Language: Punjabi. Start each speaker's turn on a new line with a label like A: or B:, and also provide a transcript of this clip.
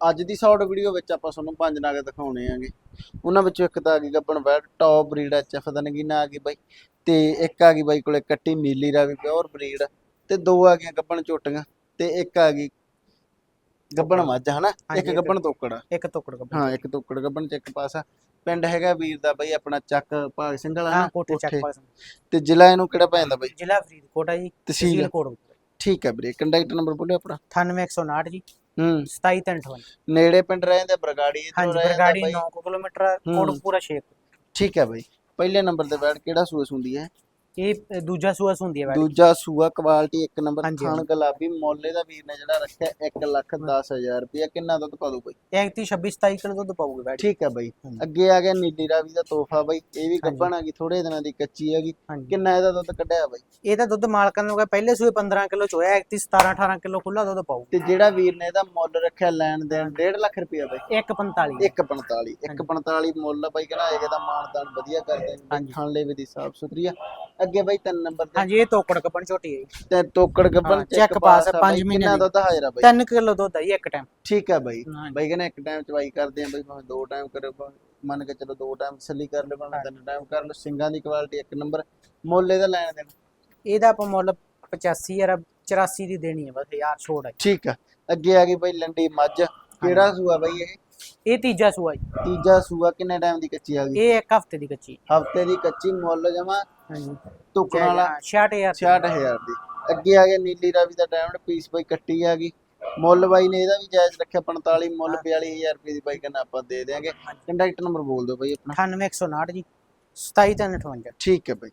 A: ਅੱਜ ਦੀ ਸ਼ਾਰਟ ਵੀਡੀਓ ਵਿੱਚ ਆਪਾਂ ਤੁਹਾਨੂੰ ਪੰਜ ਨਾਗ ਦਿਖਾਉਣੇ ਆਂਗੇ। ਉਹਨਾਂ ਵਿੱਚੋਂ ਇੱਕ ਤਾਂ ਆ ਗਈ ਗੱਬਣ ਬੈਡ ਟੌਪ ਬਰੀਡ ਐਚਐਫ ਦਾ ਨਗੀਨਾ ਆ ਗਈ ਬਾਈ। ਤੇ ਇੱਕ ਆ ਗਈ ਬਾਈ ਕੋਲੇ ਕੱਟੀ ਨੀਲੀ ਰਾਵੀ ਪਿਓਰ ਬਰੀਡ ਤੇ ਦੋ ਆ ਗਈਆਂ ਗੱਬਣ ਝੋਟੀਆਂ ਤੇ ਇੱਕ ਆ ਗਈ ਗੱਬਣ ਮੱਝ ਹਨਾ? ਇੱਕ ਗੱਬਣ ਤੋਕੜ।
B: ਇੱਕ ਟੁਕੜ ਕੱਪੜਾ
A: ਹਾਂ ਇੱਕ ਤੋਕੜ ਗੱਬਣ ਚ ਇੱਕ ਪਾਸਾ। ਪਿੰਡ ਹੈਗਾ ਵੀਰ ਦਾ ਬਾਈ ਆਪਣਾ ਚੱਕ ਭਾਗ ਸਿੰਘ ਵਾਲਾ
B: ਹਾਂ ਕੋਟੇ ਚੱਕ। ਪਾਸ
A: ਤੇ ਜ਼ਿਲ੍ਹਾ ਇਹਨੂੰ ਕਿਹੜਾ ਪੈਂਦਾ ਬਾਈ?
B: ਜ਼ਿਲ੍ਹਾ ਫਰੀਦਕੋਟ ਹੈ ਜੀ
A: ਤਹਿਸੀਲ
B: ਤਹਿਸੀਲ ਕੋਟ।
A: ਠੀਕ ਹੈ ਵੀਰੇ ਕੰਟੈਕਟ ਨੰਬਰ ਬੋਲਿਓ ਆਪਣਾ।
B: 98159 ਜੀ।
A: ਹੂੰ।
B: 2758
A: ਨੇੜੇ ਪਿੰਡ ਰਹਿੰਦੇ ਬਰਗਾੜੀ ਇੱਧਰੋਂ
B: ਹਾਂਜੀ ਬਰਗਾੜੀ
A: ਬਾਈ।
B: 9 ਕਿਲੋਮੀਟਰ ਕੋਟਪੂਰਾ 6
A: ਠੀਕ ਹੈ ਬਾਈ। ਪਹਿਲੇ ਨੰਬਰ ਤੇ ਬੈਠ ਕਿਹੜਾ ਸੂਸ ਹੁੰਦੀ ਹੈ?
B: ਇਹ ਦੂਜਾ ਸੂਆ ਹੁੰਦੀ ਹੈ ਬੈਠ
A: ਦੂਜਾ ਸੂਆ ਕੁਆਲਿਟੀ ਇੱਕ ਨੰਬਰ ਖਾਨ। ਗੁਲਾਬੀ ਮੁੱਲ ਇਹਦਾ ਵੀਰ ਨੇ ਜਿਹੜਾ ਰੱਖਿਆ 1 ਲੱਖ 10000 ਰੁਪਇਆ। ਕਿੰਨਾ ਦੁੱਧ ਪਾ ਦੂ ਬਾਈ
B: ਇਹ 26 27 ਕਿਲੋ ਦੁੱਧ ਪਾਊਗੀ ਬੈਠ
A: ਠੀਕ ਹੈ ਬਾਈ। ਅੱਗੇ ਆ ਗਿਆ ਨੀਲੀ ਰਾਵੀ ਦਾ ਤੋਹਫਾ ਬਾਈ। ਇਹ ਵੀ। ਗੱਭਣ ਆ ਗਈ ਥੋੜੇ ਦਿਨਾਂ ਦੀ ਕੱਚੀ ਹੈਗੀ। ਕਿੰਨਾ ਇਹਦਾ ਦੁੱਧ ਕੱਢਿਆ ਬਾਈ?
B: ਇਹਦਾ ਦੁੱਧ ਮਾਲਕਾਂ ਨੂੰ ਪਹਿਲੇ ਸੂਏ 15 ਕਿਲੋ ਚ ਹੋਇਆ 31 17 18 ਕਿਲੋ ਖੁੱਲਾ ਦੁੱਧ ਪਾਊ
A: ਤੇ ਜਿਹੜਾ ਵੀਰ ਨੇ ਇਹਦਾ ਮੁੱਲ ਰੱਖਿਆ ਲੈਣ ਦੇਣ 1.5 ਲੱਖ ਰੁਪਇਆ ਬਾਈ।
B: 145
A: 145 145 ਮੁੱਲ ਬਾਈ ਕਹਿੰਦਾ ਇਹਦਾ ਮਾਨਦਾਨ ਵਧੀਆ ਕਰਦੇ। ਖਾਣ ਲਈ ਵੀ ਦੀ ਸਾਫ਼ ਸੁਥਰੀ ਆ। ਅੱਗੇ ਬਾਈ ਤਿੰਨ ਨੰਬਰ ਤੇ
B: ਹਾਂਜੀ ਇਹ ਤੋਕੜ ਕੱਪਣ ਝੋਟੀ ਹੈ ਜੀ।
A: ਤੇ ਤੋਕੜ ਗੱਬਣ
B: ਹਾਂ, check pass ਆ, ਪੰਜ ਮਹੀਨੇ
A: ਕਿੰਨਾ
B: ਦੀ।
A: ਦੁੱਧ ਹਾਜ਼ਰ ਆ ਬਾਈ?
B: 3 ਕਿਲੋ ਦੁੱਧ ਹੈ ਜੀ ਇੱਕ ਟਾਈਮ
A: ਠੀਕ ਹੈ ਬਾਈ।
B: ਹਾਂਜੀ।
A: ਬਾਈ ਕਹਿੰਦਾ ਇੱਕ ਟਾਈਮ ਚਵਾਈ ਕਰਦੇ ਆ ਬਾਈ ਭਾਵੇਂ ਦੋ ਟਾਈਮ ਕਰੇ ਭਾਵੇਂ ਮੰਨ ਕੇ ਚਲੋ ਦੋ ਟਾਈਮ ਤਸੱਲੀ ਕਰ ਲੈ ਭਾਵੇਂ ਤਿੰਨ ਟਾਈਮ ਕਰ ਲਓ ਸਿੰਗਾਂ ਦੀ ਕੁਆਲਿਟੀ ਇੱਕ ਨੰਬਰ। ਮੁੱਲ ਇਹਦਾ ਲੈਣ ਦੇਣ।
B: ਇਹਦਾ ਆਪਾਂ ਮੁੱਲ 85 ਯਾਰ 84 ਦੀ ਦੇਣੀ ਹੈ ਬਸ ਯਾਰ ਛੋੜ ਹੈ
A: ਠੀਕ ਆ। ਅੱਗੇ ਆ ਗਈ ਬਾਈ ਲੰਡੀ ਮੱਝ। ਕਿਹੜਾ ਸੂਆ ਬਾਈ ਇਹ?
B: ਇਹ ਤੀਜਾ ਸੂਆ ਜੀ।
A: ਤੀਜਾ ਸੂਆ ਕਿੰਨੇ ਟਾਈਮ ਦੀ ਕੱਚੀ ਆ ਗਈ?
B: ਇਹ ਇੱਕ ਹਫ਼ਤੇ ਦੀ ਕੱਚੀ।
A: ਹਫ਼ਤੇ ਦੀ ਕੱਚੀ ਮੁੱਲ ਜਮਾ
B: ਹਾਂਜੀ।
A: ਤੁਕਣ ਵਾਲਾ
B: 66000
A: 66000 ਦੀ। ਅੱਗੇ ਆ ਗਿਆ ਨੀਲੀ ਰਾਵੀ ਦਾ ਡਾਇਮੰਡ ਪੀਸ ਬਾਈ ਕੱਟੀ ਆ ਗਈ। ਮੁੱਲ ਬਾਈ ਨੇ ਇਹਦਾ ਵੀ ਜਾਇਜ਼ ਰੱਖਿਆ 45 ਮੁੱਲ 42000 ਰੁਪਏ ਦੀ ਬਾਈ ਕਹਿੰਦਾ ਆਪਾਂ ਦੇ ਦੇਾਂਗੇ ਕੰਟੈਕਟ ਨੰਬਰ ਬੋਲ ਦਿਓ ਬਾਈ ਆਪਣਾ।
B: 98159 ਜੀ। 27358
A: ਠੀਕ ਹੈ ਬਾਈ।